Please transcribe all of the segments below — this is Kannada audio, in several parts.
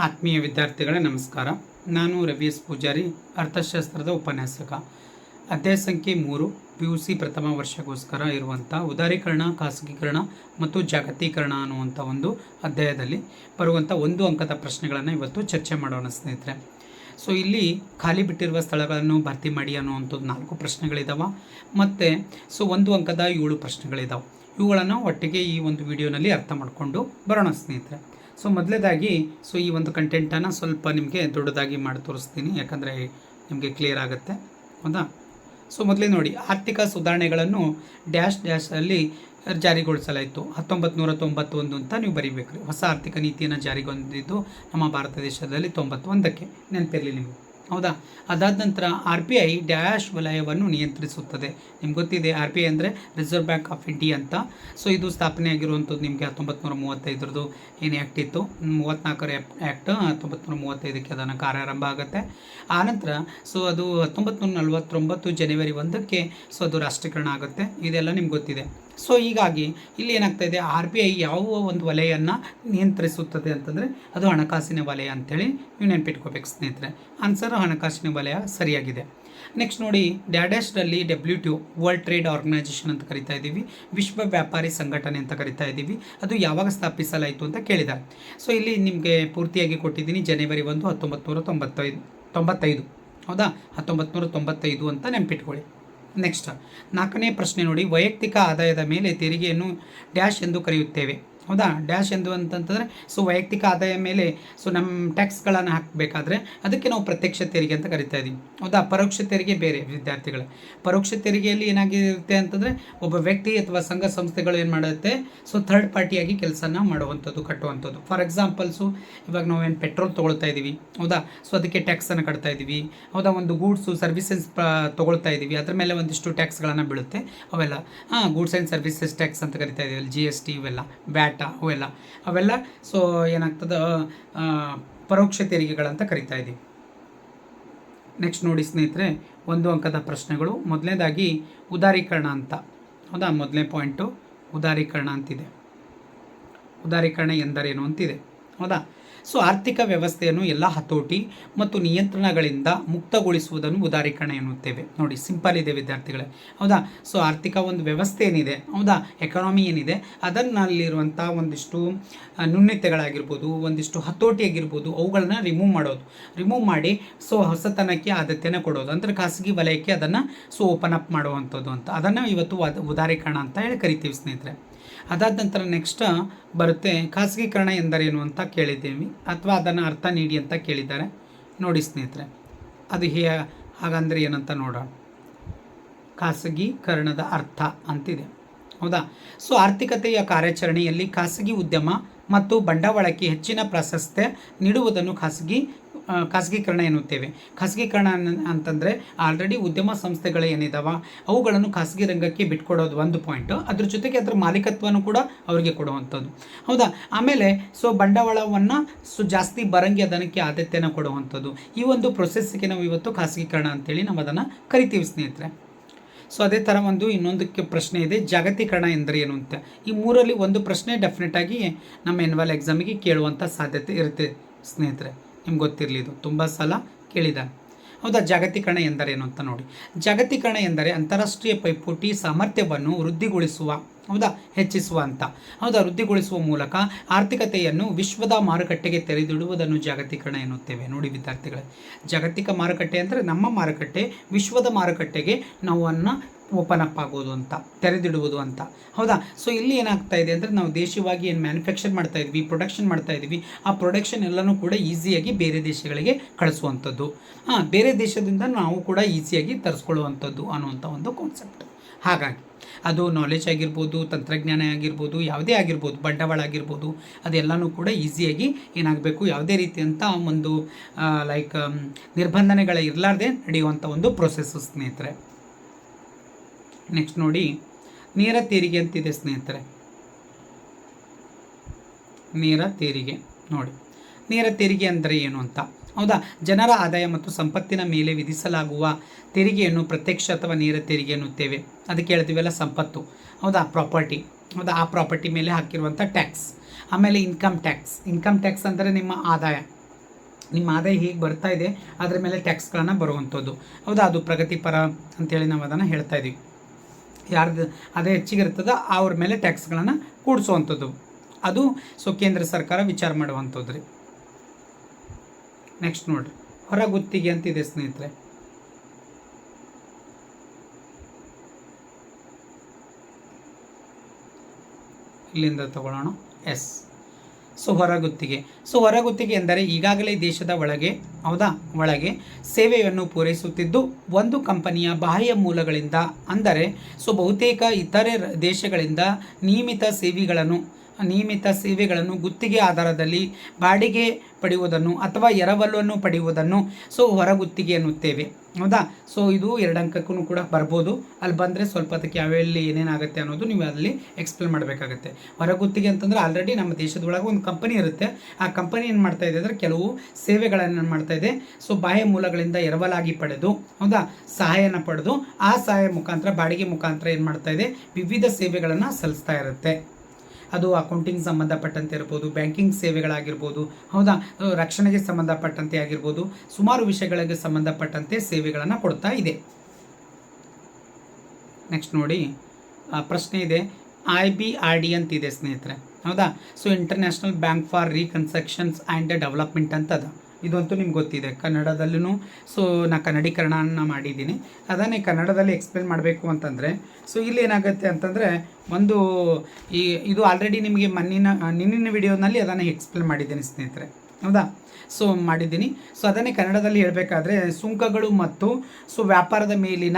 ಆತ್ಮೀಯ ವಿದ್ಯಾರ್ಥಿಗಳೇ, ನಮಸ್ಕಾರ. ನಾನು ರವಿ ಎಸ್ ಪೂಜಾರಿ, ಅರ್ಥಶಾಸ್ತ್ರದ ಉಪನ್ಯಾಸಕ. ಅಧ್ಯಾಯ ಸಂಖ್ಯೆ ಮೂರು ಪಿ ಯು ಸಿ ಪ್ರಥಮ ವರ್ಷಕ್ಕೋಸ್ಕರ ಇರುವಂಥ ಉದಾರೀಕರಣ, ಖಾಸಗೀಕರಣ ಮತ್ತು ಜಾಗತೀಕರಣ ಅನ್ನುವಂಥ ಒಂದು ಅಧ್ಯಾಯದಲ್ಲಿ ಬರುವಂಥ ಒಂದು ಅಂಕದ ಪ್ರಶ್ನೆಗಳನ್ನು ಇವತ್ತು ಚರ್ಚೆ ಮಾಡೋಣ ಸ್ನೇಹಿತರೆ. ಸೊ, ಇಲ್ಲಿ ಖಾಲಿ ಬಿಟ್ಟಿರುವ ಸ್ಥಳಗಳನ್ನು ಭರ್ತಿ ಮಾಡಿ ಅನ್ನುವಂಥದ್ದು ನಾಲ್ಕು ಪ್ರಶ್ನೆಗಳಿದಾವೆ. ಮತ್ತು, ಸೊ, ಒಂದು ಅಂಕದ ಏಳು ಪ್ರಶ್ನೆಗಳಿದಾವೆ. ಇವುಗಳನ್ನು ಒಟ್ಟಿಗೆ ಈ ಒಂದು ವಿಡಿಯೋನಲ್ಲಿ ಅರ್ಥ ಮಾಡಿಕೊಂಡು ಬರೋಣ ಸ್ನೇಹಿತರೆ. ಸೊ ಮೊದಲೇದಾಗಿ ಸೊ ಈ ಒಂದು ಕಂಟೆಂಟನ್ನು ಸ್ವಲ್ಪ ನಿಮಗೆ ದೊಡ್ಡದಾಗಿ ಮಾಡಿ ತೋರಿಸ್ತೀನಿ. ಯಾಕಂದರೆ ನಿಮಗೆ ಕ್ಲಿಯರ್ ಆಗುತ್ತೆ. ಹೌದಾ? ಸೊ ಮೊದಲೇ ನೋಡಿ, ಆರ್ಥಿಕ ಸುಧಾರಣೆಗಳನ್ನು ಡ್ಯಾಶ್ ಡ್ಯಾಶಲ್ಲಿ ಜಾರಿಗೊಳಿಸಲಾಯಿತು. ಹತ್ತೊಂಬತ್ತು ನೂರ ತೊಂಬತ್ತೊಂದು ಅಂತ ನೀವು ಬರೀಬೇಕು ರೀ ಹೊಸ ಆರ್ಥಿಕ ನೀತಿಯನ್ನು ಜಾರಿಗೊಂಡಿದ್ದು ನಮ್ಮ ಭಾರತ ದೇಶದಲ್ಲಿ ತೊಂಬತ್ತೊಂದಕ್ಕೆ. ನೆನಪಿರಲಿ ನಿಮಗೆ. ಹೌದಾ? ಅದಾದ ನಂತರ ಆರ್ ಪಿ ಐ ಡ್ಯಾಶ್ ವಲಯವನ್ನು ನಿಯಂತ್ರಿಸುತ್ತದೆ. ನಿಮ್ಗೆ ಗೊತ್ತಿದೆ, ಆರ್ ಪಿ ಐ ಅಂದರೆ ರಿಸರ್ವ್ ಬ್ಯಾಂಕ್ ಆಫ್ ಇಂಡಿಯಾ ಅಂತ. ಸೊ ಇದು ಸ್ಥಾಪನೆ ಆಗಿರುವಂಥದ್ದು ನಿಮಗೆ ಹತ್ತೊಂಬತ್ತು ನೂರ ಮೂವತ್ತೈದರದ್ದು ಏನು ಆ್ಯಕ್ಟ್ ಇತ್ತು? ಮೂವತ್ತ್ನಾಲ್ಕರ ಆ್ಯಕ್ಟ್ ಹತ್ತೊಂಬತ್ತು ನೂರ ಮೂವತ್ತೈದಕ್ಕೆ ಅದನ್ನು ಕಾರ್ಯಾರಂಭ ಆಗುತ್ತೆ. ಆನಂತರ ಸೊ ಅದು ಹತ್ತೊಂಬತ್ತು ನೂರ ನಲವತ್ತೊಂಬತ್ತು ಜನವರಿ ಒಂದಕ್ಕೆ ಸೊ ಅದು ರಾಷ್ಟ್ರೀಕರಣ ಆಗುತ್ತೆ. ಇದೆಲ್ಲ ನಿಮ್ಗೆ ಗೊತ್ತಿದೆ. ಸೊ ಹೀಗಾಗಿ ಇಲ್ಲಿ ಏನಾಗ್ತಾ ಇದೆ ಆರ್ ಬಿ ಐ ಯಾವ ಒಂದು ವಲಯವನ್ನು ನಿಯಂತ್ರಿಸುತ್ತದೆ ಅಂತಂದರೆ ಅದು ಹಣಕಾಸಿನ ವಲಯ ಅಂಥೇಳಿ ನೀವು ನೆನ್ಪಿಟ್ಕೋಬೇಕು ಸ್ನೇಹಿತರೆ. ಆನ್ಸರ್ ಹಣಕಾಸಿನ ವಲಯ ಸರಿಯಾಗಿದೆ. ನೆಕ್ಸ್ಟ್ ನೋಡಿ ಡ್ಯಾಡ್ಯಾಶ್ರಲ್ಲಿ W T world trade organization ಅಂತ ಕರಿತಾ ಇದ್ದೀವಿ. ವಿಶ್ವ ವ್ಯಾಪಾರಿ ಸಂಘಟನೆ ಅಂತ ಕರಿತಾ ಇದ್ದೀವಿ. ಅದು ಯಾವಾಗ ಸ್ಥಾಪಿಸಲಾಯಿತು ಅಂತ ಕೇಳಿದ್ದಾರೆ ಸೊ ಇಲ್ಲಿ ನಿಮಗೆ ಪೂರ್ತಿಯಾಗಿ ಕೊಟ್ಟಿದ್ದೀನಿ ಜನವರಿ ಒಂದು ಹತ್ತೊಂಬತ್ತು ನೂರ ತೊಂಬತ್ತೈದು ತೊಂಬತ್ತೈದು. ಹೌದಾ? ಹತ್ತೊಂಬತ್ತು ನೂರ ತೊಂಬತ್ತೈದು ಅಂತ ನೆನ್ಪಿಟ್ಕೊಳ್ಳಿ. ನೆಕ್ಸ್ಟ್ ನಾಲ್ಕನೇ ಪ್ರಶ್ನೆ ನೋಡಿ. ವೈಯಕ್ತಿಕ ಆದಾಯದ ಮೇಲೆ ತೆರಿಗೆಯನ್ನು ಡ್ಯಾಶ್ ಎಂದು ಕರೆಯುತ್ತೇವೆ. ಹೌದಾ? ಡ್ಯಾಶ್ ಎಂದು ಅಂತಂತಂದರೆ ಸೊ ವೈಯಕ್ತಿಕ ಆದಾಯ ಮೇಲೆ ಸೊ ನಮ್ಮ ಟ್ಯಾಕ್ಸ್ಗಳನ್ನು ಹಾಕಬೇಕಾದ್ರೆ, ಅದಕ್ಕೆ ನಾವು ಪ್ರತ್ಯಕ್ಷ ತೆರಿಗೆ ಅಂತ ಕರಿತಾ ಇದ್ದೀವಿ ಹೌದಾ? ಪರೋಕ್ಷ ತೆರಿಗೆ ಬೇರೆ ವಿದ್ಯಾರ್ಥಿಗಳೇ. ಪರೋಕ್ಷ ತೆರಿಗೆಯಲ್ಲಿ ಏನಾಗಿರುತ್ತೆ ಅಂತಂದರೆ, ಒಬ್ಬ ವ್ಯಕ್ತಿ ಅಥವಾ ಸಂಘ ಸಂಸ್ಥೆಗಳು ಏನು ಮಾಡುತ್ತೆ? ಸೊ ಥರ್ಡ್ ಪಾರ್ಟಿಯಾಗಿ ಕೆಲಸನ ಮಾಡುವಂಥದ್ದು, ಕಟ್ಟುವಂಥದ್ದು. ಫಾರ್ ಎಕ್ಸಾಂಪಲ್ಸು ಇವಾಗ ನಾವೇನು ಪೆಟ್ರೋಲ್ ತೊಗೊಳ್ತಾ ಇದ್ದೀವಿ ಹೌದಾ? ಸೊ ಅದಕ್ಕೆ ಟ್ಯಾಕ್ಸನ್ನು ಕಟ್ತಾ ಇದ್ದೀವಿ ಹೌದಾ? ಒಂದು ಗೂಡ್ಸು ಸರ್ವಿಸಸ್ ತೊಗೊಳ್ತಾ ಇದ್ದೀವಿ ಅದ್ರ ಮೇಲೆ ಒಂದಿಷ್ಟು ಟ್ಯಾಕ್ಸ್ಗಳನ್ನು ಬೀಳುತ್ತೆ. ಅವೆಲ್ಲ ಹಾಂ ಗೂಡ್ಸ್ ಆ್ಯಂಡ್ ಸರ್ವಿಸಸ್ ಟ್ಯಾಕ್ಸ್ ಅಂತ ಕರಿತಾ ಇದ್ದೀವಿ ಜಿ ಎಸ್ ಟಿ ಇವೆಲ್ಲ ಬ್ಯಾಟ ಅವೆಲ್ಲ. ಅವೆಲ್ಲ ಸೊ ಏನಾಗ್ತದೆ ಪರೋಕ್ಷ ತೆರಿಗೆಗಳಂತ ಕರಿತಾ ಇದ್ದೀವಿ ನೆಕ್ಸ್ಟ್ ನೋಡಿ ಸ್ನೇಹಿತರೆ, ಒಂದು ಅಂಕದ ಪ್ರಶ್ನೆಗಳು. ಮೊದಲನೇದಾಗಿ ಉದಾರೀಕರಣ ಅಂತ. ಹೌದಾ? ಮೊದಲನೇ ಪಾಯಿಂಟು, ಉದಾರೀಕರಣ ಅಂತಿದೆ. ಉದಾರೀಕರಣ ಎಂದರೇನು ಅಂತಿದೆ. ಹೌದಾ? ಸೊ ಆರ್ಥಿಕ ವ್ಯವಸ್ಥೆಯನ್ನು ಎಲ್ಲ ಹತೋಟಿ ಮತ್ತು ನಿಯಂತ್ರಣಗಳಿಂದ ಮುಕ್ತಗೊಳಿಸುವುದನ್ನು ಉದಾರೀಕರಣ ಎನ್ನುತ್ತೇವೆ. ನೋಡಿ, ಸಿಂಪಲ್ ಇದೆ ವಿದ್ಯಾರ್ಥಿಗಳೇ. ಹೌದಾ? ಸೊ ಆರ್ಥಿಕ ಒಂದು ವ್ಯವಸ್ಥೆ ಏನಿದೆ? ಹೌದಾ? ಎಕಾನಮಿ ಏನಿದೆ? ಅದನ್ನಲ್ಲಿರುವಂಥ ಒಂದಿಷ್ಟು ನ್ಯೂನ್ಯತೆಗಳಾಗಿರ್ಬೋದು ಒಂದಿಷ್ಟು ಹತೋಟಿ ಆಗಿರ್ಬೋದು, ಅವುಗಳನ್ನ ರಿಮೂವ್ ಮಾಡೋದು. ರಿಮೂವ್ ಮಾಡಿ, ಸೊ ಹೊಸತನಕ್ಕೆ ಆದ್ಯತೆಯನ್ನು ಕೊಡೋದು. ಅಂದರೆ ಖಾಸಗಿ ವಲಯಕ್ಕೆ ಅದನ್ನು, ಸೊ ಓಪನ್ ಅಪ್ ಮಾಡುವಂಥದ್ದು ಅಂತ. ಅದನ್ನು ಇವತ್ತು ಉದಾರೀಕರಣ ಅಂತ ಹೇಳಿ ಕರಿತೀವಿ ಸ್ನೇಹಿತರೆ. ಅದಾದ ನಂತರ ನೆಕ್ಸ್ಟ್ ಬರುತ್ತೆ ಖಾಸಗೀಕರಣ ಎಂದರೇನು ಅಂತ ಕೇಳಿದ್ದೀವಿ, ಅಥವಾ ಅದನ್ನು ಅರ್ಥ ನೀಡಿ ಅಂತ ಕೇಳಿದ್ದಾರೆ. ನೋಡಿ ಸ್ನೇಹಿತರೆ, ಅದು ಹೇ, ಹಾಗಂದರೆ ಏನಂತ ನೋಡೋಣ. ಖಾಸಗೀಕರಣದ ಅರ್ಥ ಅಂತಿದೆ. ಹೌದಾ? ಸೊ ಆರ್ಥಿಕತೆಯ ಕಾರ್ಯಾಚರಣೆಯಲ್ಲಿ ಖಾಸಗಿ ಉದ್ಯಮ ಮತ್ತು ಬಂಡವಾಳಕ್ಕೆ ಹೆಚ್ಚಿನ ಪ್ರಾಶಸ್ತ್ಯ ನೀಡುವುದನ್ನು ಖಾಸಗಿ ಖಾಸಗೀಕರಣ ಎನ್ನುತ್ತೇವೆ. ಖಾಸಗೀಕರಣ ಅಂತಂದರೆ ಆಲ್ರೆಡಿ ಉದ್ಯಮ ಸಂಸ್ಥೆಗಳು ಏನಿದಾವ, ಅವುಗಳನ್ನು ಖಾಸಗಿ ರಂಗಕ್ಕೆ ಬಿಟ್ಕೊಡೋದು ಒಂದು ಪಾಯಿಂಟು ಅದ್ರ ಜೊತೆಗೆ ಅದರ ಮಾಲೀಕತ್ವನೂ ಕೂಡ ಅವರಿಗೆ ಕೊಡುವಂಥದ್ದು. ಹೌದಾ? ಆಮೇಲೆ ಸೊ ಬಂಡವಾಳವನ್ನು ಸೊ ಜಾಸ್ತಿ ಬರಂಗಿ ಅದನಕ್ಕೆ ಆದ್ಯತೆಯನ್ನು ಕೊಡುವಂಥದ್ದು. ಈ ಒಂದು ಪ್ರೊಸೆಸ್ಗೆ ನಾವು ಇವತ್ತು ಖಾಸಗೀಕರಣ ಅಂತೇಳಿ ನಾವು ಅದನ್ನು ಕರಿತೀವಿ ಸ್ನೇಹಿತರೆ. ಸೊ ಅದೇ ಥರ ಒಂದು ಇನ್ನೊಂದಕ್ಕೆ ಪ್ರಶ್ನೆ ಇದೆ, ಜಾಗತೀಕರಣ ಎಂದರೆ ಏನು ಅಂತ. ಈ ಮೂರಲ್ಲಿ ಒಂದು ಪ್ರಶ್ನೆ ಡೆಫಿನೆಟ್ ಆಗಿ ನಮ್ಮ ಎನ್ವಲ್ ಎಕ್ಸಾಮಿಗೆ ಕೇಳುವಂಥ ಸಾಧ್ಯತೆ ಇರುತ್ತೆ ಸ್ನೇಹಿತರೆ. ನಿಮ್ಗೆ ಗೊತ್ತಿರಲಿ ಇದು. ತುಂಬ ಸಲ ಕೇಳಿದ. ಹೌದಾ? ಜಾಗತೀಕರಣ ಎಂದರೇನು ಅಂತ ನೋಡಿ. ಜಾಗತೀಕರಣ ಎಂದರೆ ಅಂತಾರಾಷ್ಟ್ರೀಯ ಪೈಪೋಟಿ ಸಾಮರ್ಥ್ಯವನ್ನು ವೃದ್ಧಿಗೊಳಿಸುವ, ಹೌದಾ? ಹೆಚ್ಚಿಸುವ ಅಂತ. ಹೌದಾ? ವೃದ್ಧಿಗೊಳಿಸುವ ಮೂಲಕ ಆರ್ಥಿಕತೆಯನ್ನು ವಿಶ್ವದ ಮಾರುಕಟ್ಟೆಗೆ ತೆರೆದಿಡುವುದನ್ನು ಜಾಗತೀಕರಣ ಎನ್ನುತ್ತೇವೆ. ನೋಡಿ ವಿದ್ಯಾರ್ಥಿಗಳೇ. ಜಾಗತಿಕ ಮಾರುಕಟ್ಟೆ ಅಂದರೆ ನಮ್ಮ ಮಾರುಕಟ್ಟೆ, ವಿಶ್ವದ ಮಾರುಕಟ್ಟೆಗೆ ನಾವು ಅನ್ನ ಓಪನ್ ಅಪ್ ಆಗೋದು ಅಂತ, ತೆರೆದಿಡುವುದು ಅಂತ. ಹೌದಾ? ಸೊ ಇಲ್ಲಿ ಏನಾಗ್ತಾ ಇದೆ ಅಂದರೆ ನಾವು ದೇಶವಾಗಿ ಏನು ಮ್ಯಾನುಫ್ಯಾಕ್ಚರ್ ಮಾಡ್ತಾ ಇದ್ವಿ ಪ್ರೊಡಕ್ಷನ್ ಮಾಡ್ತಾ ಇದ್ವಿ, ಆ ಪ್ರೊಡಕ್ಷನ್ ಎಲ್ಲನೂ ಕೂಡ ಈಸಿಯಾಗಿ ಬೇರೆ ದೇಶಗಳಿಗೆ ಕಳಿಸುವಂಥದ್ದು. ಹಾಂ, ಬೇರೆ ದೇಶದಿಂದ ನಾವು ಕೂಡ ಈಸಿಯಾಗಿ ತರಿಸ್ಕೊಳ್ಳುವಂಥದ್ದು ಅನ್ನುವಂಥ ಒಂದು ಕಾನ್ಸೆಪ್ಟ್ ಹಾಗಾಗಿ, ಅದು ನಾಲೆಜ್ ಆಗಿರ್ಬೋದು, ತಂತ್ರಜ್ಞಾನ ಆಗಿರ್ಬೋದು, ಯಾವುದೇ ಆಗಿರ್ಬೋದು, ಬಂಡವಾಳ ಆಗಿರ್ಬೋದು ಅದೆಲ್ಲನೂ ಕೂಡ ಈಸಿಯಾಗಿ ಏನಾಗಬೇಕು, ಯಾವುದೇ ರೀತಿಯಂಥ ಒಂದು ಲೈಕ್ ನಿರ್ಬಂಧನೆಗಳ ಇರಲಾರ್ದೆ ನಡೆಯುವಂಥ ಒಂದು ಪ್ರೊಸೆಸ್ಸು ಸ್ನೇಹಿತರೆ. ನೆಕ್ಸ್ಟ್ ನೋಡಿ, ನೇರ ತೆರಿಗೆ ಅಂತಿದೆ ಸ್ನೇಹಿತರೆ. ನೇರ ತೆರಿಗೆ, ನೋಡಿ. ನೇರ ತೆರಿಗೆ ಅಂದರೆ ಏನು ಅಂತ? ಹೌದಾ? ಜನರ ಆದಾಯ ಮತ್ತು ಸಂಪತ್ತಿನ ಮೇಲೆ ವಿಧಿಸಲಾಗುವ ತೆರಿಗೆಯನ್ನು ಪ್ರತ್ಯಕ್ಷ ಅಥವಾ ನೇರ ತೆರಿಗೆ ಎನ್ನುತ್ತೇವೆ. ಅದಕ್ಕೆ ಹೇಳ್ತೀವಲ್ಲ ಸಂಪತ್ತು. ಹೌದಾ? ಪ್ರಾಪರ್ಟಿ. ಹೌದಾ? ಆ ಪ್ರಾಪರ್ಟಿ ಮೇಲೆ ಹಾಕಿರುವಂಥ ಟ್ಯಾಕ್ಸ್. ಆಮೇಲೆ ಇನ್ಕಮ್ ಟ್ಯಾಕ್ಸ್. ಇನ್ಕಮ್ ಟ್ಯಾಕ್ಸ್ ಅಂದರೆ ನಿಮ್ಮ ಆದಾಯ. ನಿಮ್ಮ ಆದಾಯ ಹೀಗೆ ಬರ್ತಾ ಇದೆ, ಅದರ ಮೇಲೆ ಟ್ಯಾಕ್ಸ್ಗಳನ್ನು ಬರುವಂಥದ್ದು. ಹೌದಾ? ಅದು ಪ್ರಗತಿಪರ ಅಂತೇಳಿ ನಾವು ಅದನ್ನು ಹೇಳ್ತಾ ಇದ್ದೀವಿ ಯಾರ್ದು ಅದೇ ಹೆಚ್ಚಿಗೆ ಇರ್ತದ ಅವ್ರ ಮೇಲೆ ಟ್ಯಾಕ್ಸ್ಗಳನ್ನು ಕೂಡಿಸುವಂಥದ್ದು. ಅದು ಸೊ ಕೇಂದ್ರ ಸರ್ಕಾರ ವಿಚಾರ ಮಾಡುವಂಥದ್ದು ರೀ ನೆಕ್ಸ್ಟ್ ನೋಡ್ರಿ. ಹೊರ ಗುತ್ತಿಗೆ ಅಂತಿದೆ ಸ್ನೇಹಿತರೆ. ಇಲ್ಲಿಂದ ತಗೊಳ್ಳೋಣ. ಎಸ್. ಸೊ ಹೊರಗುತ್ತಿಗೆ. ಸೊ ಹೊರಗುತ್ತಿಗೆ ಎಂದರೆ ಈಗಾಗಲೇ ದೇಶದ ಒಳಗೆ, ಹೌದಾ? ಒಳಗೆ ಸೇವೆಯನ್ನು ಪೂರೈಸುತ್ತಿದ್ದು ಒಂದು ಕಂಪನಿಯ ಬಾಹ್ಯ ಮೂಲಗಳಿಂದ. ಅಂದರೆ, ಸೊ ಬಹುತೇಕ ಇತರೆ ದೇಶಗಳಿಂದ ನಿಯಮಿತ ಸೇವೆಗಳನ್ನು ನಿಯಮಿತ ಸೇವೆಗಳನ್ನು ಗುತ್ತಿಗೆ ಆಧಾರದಲ್ಲಿ ಬಾಡಿಗೆ ಪಡೆಯುವುದನ್ನು ಅಥವಾ ಎರವಲನ್ನು ಪಡೆಯುವುದನ್ನು ಸೊ ಹೊರಗುತ್ತಿಗೆ ಎನ್ನುತ್ತೇವೆ. ಹೌದಾ? ಸೊ ಇದು ಎರಡು ಅಂಕಕ್ಕೂ ಕೂಡ ಬರ್ಬೋದು. ಅಲ್ಲಿ ಬಂದರೆ ಸ್ವಲ್ಪ ಅದಕ್ಕೆ ಯಾವೆಲ್ಲಿ ಏನೇನಾಗುತ್ತೆ ಅನ್ನೋದು ನೀವು ಅಲ್ಲಿ ಎಕ್ಸ್ಪ್ಲೇನ್ ಮಾಡಬೇಕಾಗುತ್ತೆ. ಹೊರಗುತ್ತಿಗೆ ಅಂತಂದರೆ ಆಲ್ರೆಡಿ ನಮ್ಮ ದೇಶದೊಳಗೆ ಒಂದು ಕಂಪನಿ ಇರುತ್ತೆ. ಆ ಕಂಪನಿ ಏನು ಮಾಡ್ತಾ ಇದೆ ಅಂದರೆ ಕೆಲವು ಸೇವೆಗಳನ್ನು ಮಾಡ್ತಾ ಇದೆ. ಸೊ ಬಾಹ್ಯ ಮೂಲಗಳಿಂದ ಎರವಲಾಗಿ ಪಡೆದು, ಹೌದಾ? ಸಹಾಯನ ಪಡೆದು ಆ ಸಹಾಯ ಮುಖಾಂತರ, ಬಾಡಿಗೆ ಮುಖಾಂತರ ಏನು ಮಾಡ್ತಾ ಇದೆ? ವಿವಿಧ ಸೇವೆಗಳನ್ನು ಸಲ್ಲಿಸ್ತಾ ಇರುತ್ತೆ. ಅದು ಅಕೌಂಟಿಂಗ್ ಸಂಬಂಧಪಟ್ಟಂತೆ ಇರ್ಬೋದು ಬ್ಯಾಂಕಿಂಗ್ ಸೇವೆಗಳಾಗಿರ್ಬೋದು, ಹೌದಾ? ರಕ್ಷಣೆಗೆ ಸಂಬಂಧಪಟ್ಟಂತೆ ಆಗಿರ್ಬೋದು, ಸುಮಾರು ವಿಷಯಗಳಿಗೆ ಸಂಬಂಧಪಟ್ಟಂತೆ ಸೇವೆಗಳನ್ನು ಕೊಡ್ತಾ ಇದೆ. ನೆಕ್ಸ್ಟ್ ನೋಡಿ ಪ್ರಶ್ನೆ ಇದೆ. ಐ ಬಿ ಆರ್ ಡಿ ಅಂತಿದೆ ಸ್ನೇಹಿತರೆ, ಹೌದಾ? So international bank for reconstructions and development ಅಂತದ. ಇದಂತೂ ನಿಮ್ಗೆ ಗೊತ್ತಿದೆ. ಕನ್ನಡದಲ್ಲೂ ಸೊ ನಾ ಕನ್ನಡೀಕರಣನ ಮಾಡಿದ್ದೀನಿ. ಅದನ್ನೇ ಕನ್ನಡದಲ್ಲಿ ಎಕ್ಸ್ಪ್ಲೇನ್ ಮಾಡಬೇಕು ಅಂತಂದರೆ ಸೊ ಇಲ್ಲಿ ಏನಾಗುತ್ತೆ ಅಂತಂದರೆ, ಒಂದು, ಈ, ಇದು ಆಲ್ರೆಡಿ ನಿಮಗೆ ಮಣ್ಣಿನ, ನಿನ್ನಿನ ವಿಡಿಯೋನಲ್ಲಿ ಅದನ್ನು ಎಕ್ಸ್ಪ್ಲೇನ್ ಮಾಡಿದ್ದೀನಿ ಸ್ನೇಹಿತರೆ. ಹೌದಾ? ಸೊ ಮಾಡಿದ್ದೀನಿ. ಸೊ ಅದನ್ನೇ ಕನ್ನಡದಲ್ಲಿ ಹೇಳಬೇಕಾದ್ರೆ, ಸುಂಕಗಳು ಮತ್ತು ಸೊ ವ್ಯಾಪಾರದ ಮೇಲಿನ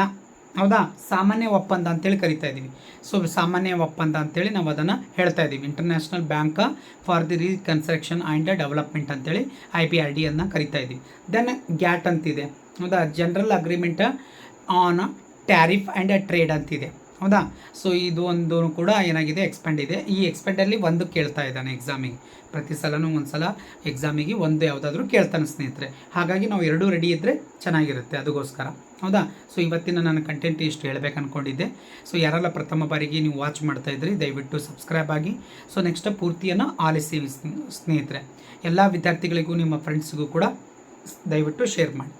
ಹೌದಾ? ಸಾಮಾನ್ಯ ಒಪ್ಪಂದ ಅಂತೇಳಿ ಕರಿತಾ ಇದ್ದೀವಿ. ಸೊ, ಸಾಮಾನ್ಯ ಒಪ್ಪಂದ ಅಂತೇಳಿ ನಾವು ಅದನ್ನು ಹೇಳ್ತಾ ಇದ್ದೀವಿ. International bank for the reconstruction and development ಅಂತೇಳಿ ಐ ಪಿ ಆರ್ ಡಿ ಅನ್ನು ಕರಿತಾ ಇದ್ದೀವಿ. ದೆನ್ ಗ್ಯಾಟ್ ಅಂತಿದೆ. ಹೌದಾ? General agreement on tariff and trade ಅಂತಿದೆ. ಹೌದಾ? ಸೊ ಇದು ಒಂದು ಕೂಡ ಏನಾಗಿದೆ? ಎಕ್ಸ್ಪೆಂಡ್ ಇದೆ. ಈ ಎಕ್ಸ್ಪೆಂಡಲ್ಲಿ ಒಂದು ಕೇಳ್ತಾ ಇದ್ದಾನೆ ಎಕ್ಸಾಮಿಗೆ ಪ್ರತಿ ಸಲನೂ ಒಂದು ಸಲ ಎಕ್ಸಾಮಿಗೆ ಒಂದು ಯಾವುದಾದ್ರೂ ಕೇಳ್ತಾನೆ ಸ್ನೇಹಿತರೆ. ಹಾಗಾಗಿ ನಾವು ಎರಡೂ ರೆಡಿ ಇದ್ದರೆ ಚೆನ್ನಾಗಿರುತ್ತೆ ಅದಕ್ಕೋಸ್ಕರ ಹೌದಾ? ಸೊ ಇವತ್ತಿನ ನನ್ನ ಕಂಟೆಂಟ್ ಇಷ್ಟು ಹೇಳಬೇಕು ಅಂದ್ಕೊಂಡಿದ್ದೆ ಸೊ ಯಾರೆಲ್ಲ ಪ್ರಥಮ ಬಾರಿಗೆ ನೀವು ವಾಚ್ ಮಾಡ್ತಾ ಇದ್ರಿ, ದಯವಿಟ್ಟು ಸಬ್ಸ್ಕ್ರೈಬ್ ಆಗಿ. ಸೊ ನೆಕ್ಸ್ಟ್ ಪೂರ್ತಿಯನ್ನು ಆಲಿಸಿ ಸ್ನೇಹಿತರೆ. ಎಲ್ಲ ವಿದ್ಯಾರ್ಥಿಗಳಿಗೂ, ನಿಮ್ಮ ಫ್ರೆಂಡ್ಸ್ಗೂ ಕೂಡ ದಯವಿಟ್ಟು ಶೇರ್ ಮಾಡಿ.